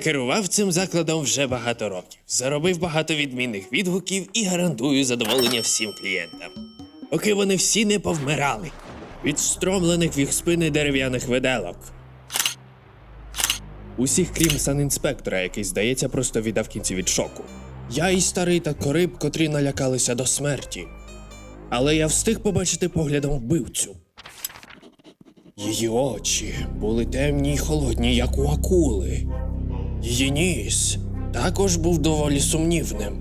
керував цим закладом вже багато років, заробив багато відмінних відгуків і гарантую задоволення всім клієнтам. Поки вони всі не повмирали від встромлених в їх спини дерев'яних виделок. Усіх, крім санінспектора, який, здається, просто віддав кінці від шоку. Я і старий та кориб, котрі налякалися до смерті. Але я встиг побачити поглядом вбивцю. Її очі були темні й холодні, як у акули. Її також був доволі сумнівним.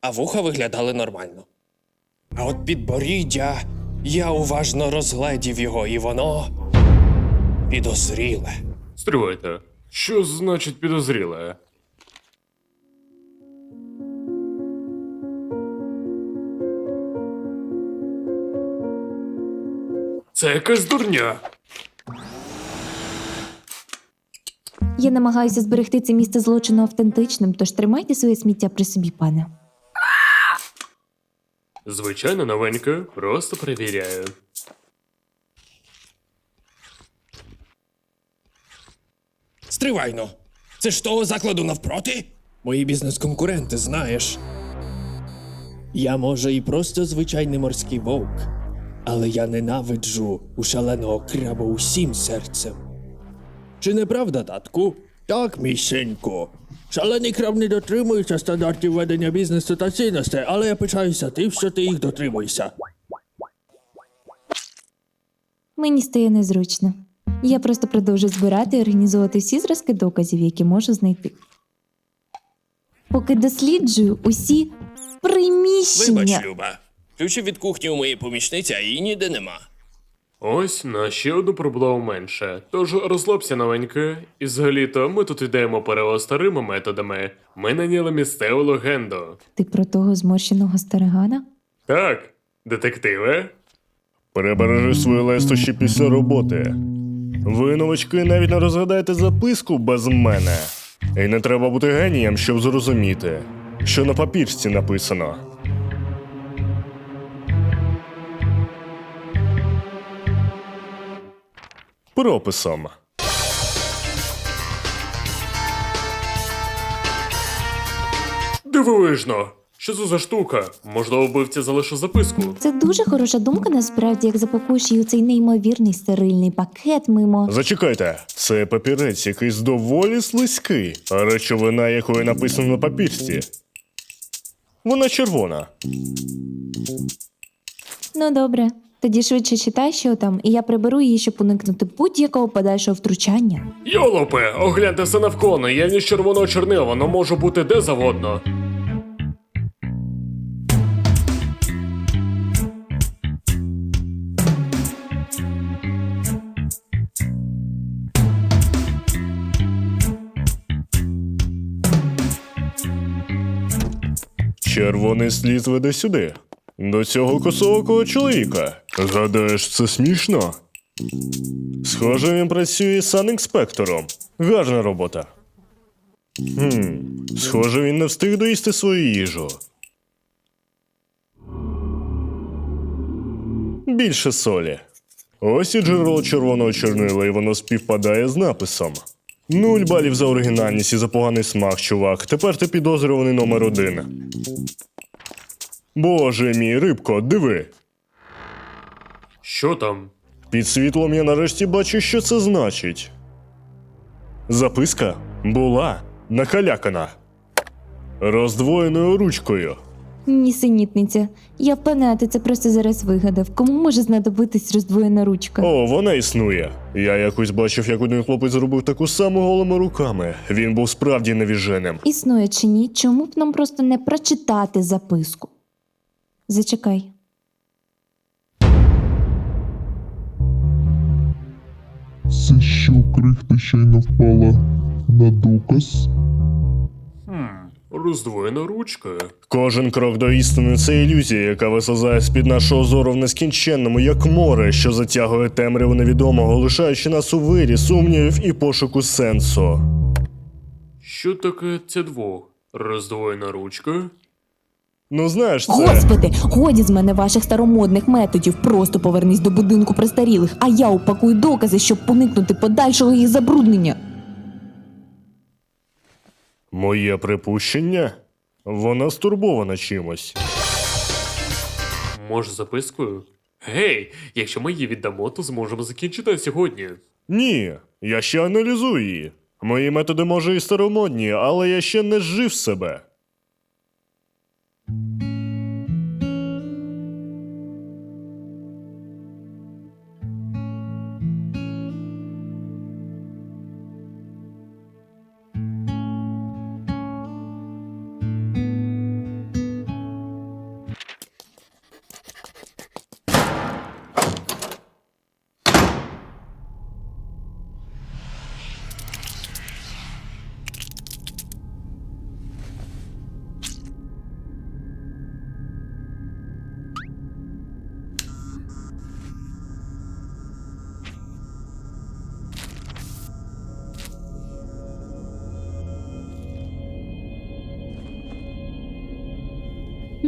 А вуха виглядали нормально. А от підборіддя я уважно розгледів його, і воно підозріле. Стривайте. Що значить підозріле? Це якась дурня. Я намагаюся зберегти це місце злочину автентичним, тож тримайте своє сміття при собі, пане. Звичайно, новеньке, просто перевіряю. Стривайно. Це ж того закладу навпроти? Мої бізнес-конкуренти, знаєш. Я, може, і просто звичайний морський вовк, але я ненавиджу у шаленого краба усім серцем. Чи не правда, татку? Так, мій синку. Шалений краб не дотримується стандартів ведення бізнесу та цінностей, але я пишаюся тим, що ти їх дотримуєшся. Мені стає незручно. Я просто продовжу збирати і організовувати всі зразки доказів, які можу знайти. Поки досліджую усі приміщення. Вибач, Люба. Ключів від кухні у моєї помічниці, а її ніде нема. Ось на ще одну проблему менше. Тож розслабся новеньке. І взагалі-то ми тут йдемо перео старими методами. Ми наняли місцеву легенду. Ти про того зморщеного старигана? Так, детективе? Перебережи свої лестощі після роботи. Ви, новачки, навіть не розгадаєте записку без мене. І не треба бути генієм, щоб зрозуміти, що на папірці написано. Прописом. Дивовижно! Що це за штука? Можливо, вбивця залишив записку. Це дуже хороша думка, насправді, як запакуєш її у цей неймовірний стерильний пакет мимо. Зачекайте, це папірець якийсь доволі слизький, а речовина, якою написано на папірці. Вона червона. Ну добре, тоді швидше читай, що там, і я приберу її, щоб уникнути будь-якого подальшого втручання. Йолопе, огляньте все навколо, я ніж червоного чорнила, воно може бути де завгодно. Червоний слід веде сюди. До цього косоокого чоловіка. Гадаєш, це смішно? Схоже, він працює санінспектором. Гарна робота. Хм, схоже, він не встиг доїсти свою їжу. Більше солі. Ось і джерело червоного чорнила, і воно співпадає з написом. Нуль балів за оригінальність і за поганий смак, чувак. Тепер ти підозрюваний номер один. Боже мій, рибко, диви. Що там? Під світлом я нарешті бачу, що це значить. Записка була накалякана. Роздвоєною ручкою. Нісенітниця. Я впевнена, ти це просто зараз вигадав. Кому може знадобитись роздвоєна ручка? О, вона існує. Я якось бачив, як один хлопець зробив таку саму голими руками. Він був справді невіженим. Існує чи ні? Чому б нам просто не прочитати записку? Зачекай. Це що крихта щойно впала на доказ? Роздвоєна ручка. Кожен крок до істини це ілюзія, яка вислизає з-під нашого зору в нескінченному, як море, що затягує темряву невідомого, лишаючи нас у вирі сумнівів і пошуку сенсу. Що таке це двох? Роздвоєна ручка? Ну знаєш, це. Господи, годі з мене ваших старомодних методів. Просто повернись до будинку престарілих, а я упакую докази, щоб уникнути подальшого її забруднення. Моє припущення? Вона стурбована чимось. Може, запискою? Гей, якщо ми її віддамо, то зможемо закінчити сьогодні. Ні, я ще аналізую її. Мої методи може і старомодні, але я ще не зжив себе.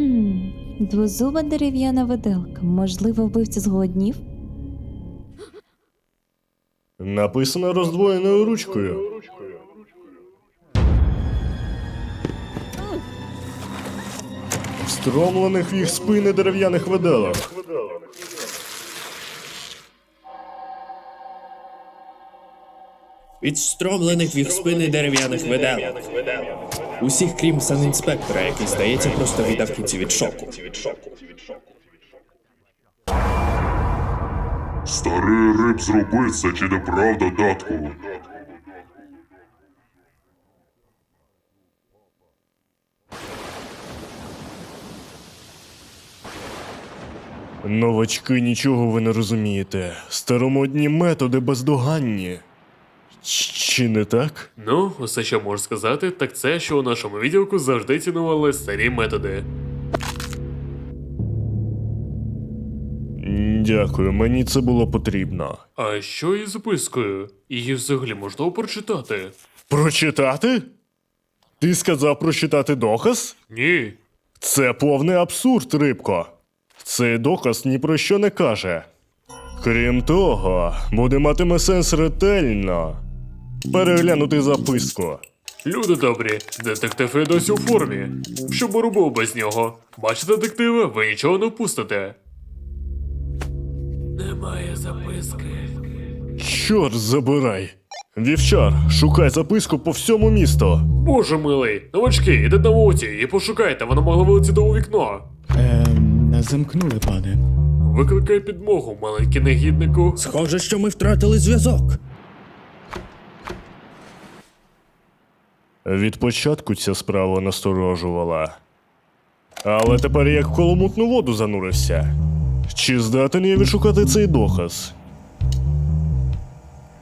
Хм, двозуба дерев'яна виделка. Можливо, вбивця зголоднів? Написано роздвоєною ручкою. Встромлених в їх спини дерев'яних виделок. Відстромлених в їх спини дерев'яних виделок. Усіх, крім санінспектора, який, здається, просто віддав кінці від шоку. Старий риб зробив це чи не правда, татку? Новачки, нічого ви не розумієте. Старомодні методи бездоганні. Чи не так? Ну, усе, що можу сказати, так це, що у нашому відділку завжди цінували старі методи. Дякую, мені це було потрібно. А що із запискою? Її взагалі можна прочитати? Прочитати? Ти сказав прочитати доказ? Ні. Це повний абсурд, рибко. Цей доказ ні про що не каже. Крім того, буде матиме сенс ретельно переглянути записку. Люди добрі, детектив і досі у формі. Що б робив без нього? Бачите, детективи, ви нічого не впустите. Немає записки. Чорт забирай. Вівчар, шукай записку по всьому місту. Боже милий, новачки, ідіть на вулиці і пошукайте, вона могла вилетіти у вікно. Ем, замкнули, пане. Викликай підмогу, маленький негіднику. Схоже, що ми втратили зв'язок. Від початку ця справа насторожувала. Але тепер як в коломутну воду занурився. Чи здатен я відшукати цей доказ?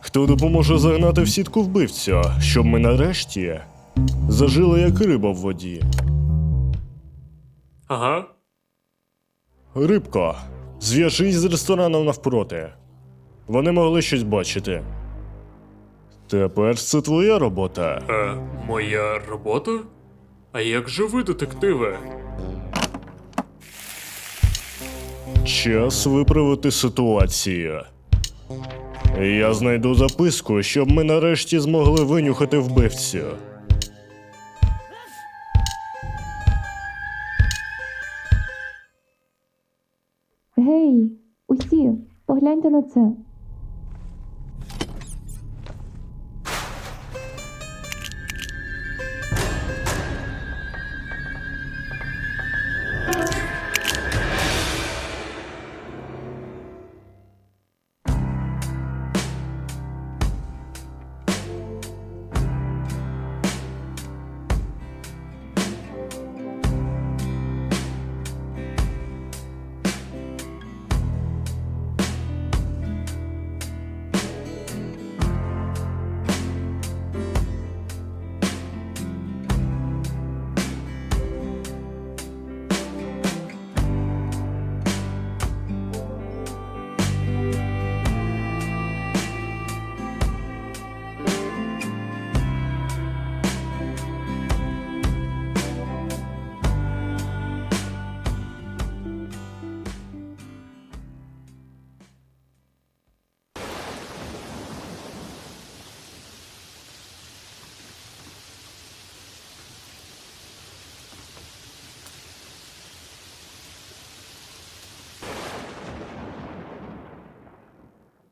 Хто допоможе загнати в сітку вбивцю, щоб ми нарешті зажили як риба в воді? Ага. Рибко, зв'яжись з рестораном навпроти. Вони могли щось бачити. Тепер це твоя робота. Е, моя робота? А як же ви, детективи? Час виправити ситуацію. Я знайду записку, щоб ми нарешті змогли винюхати вбивцю. Гей, усі, погляньте на це.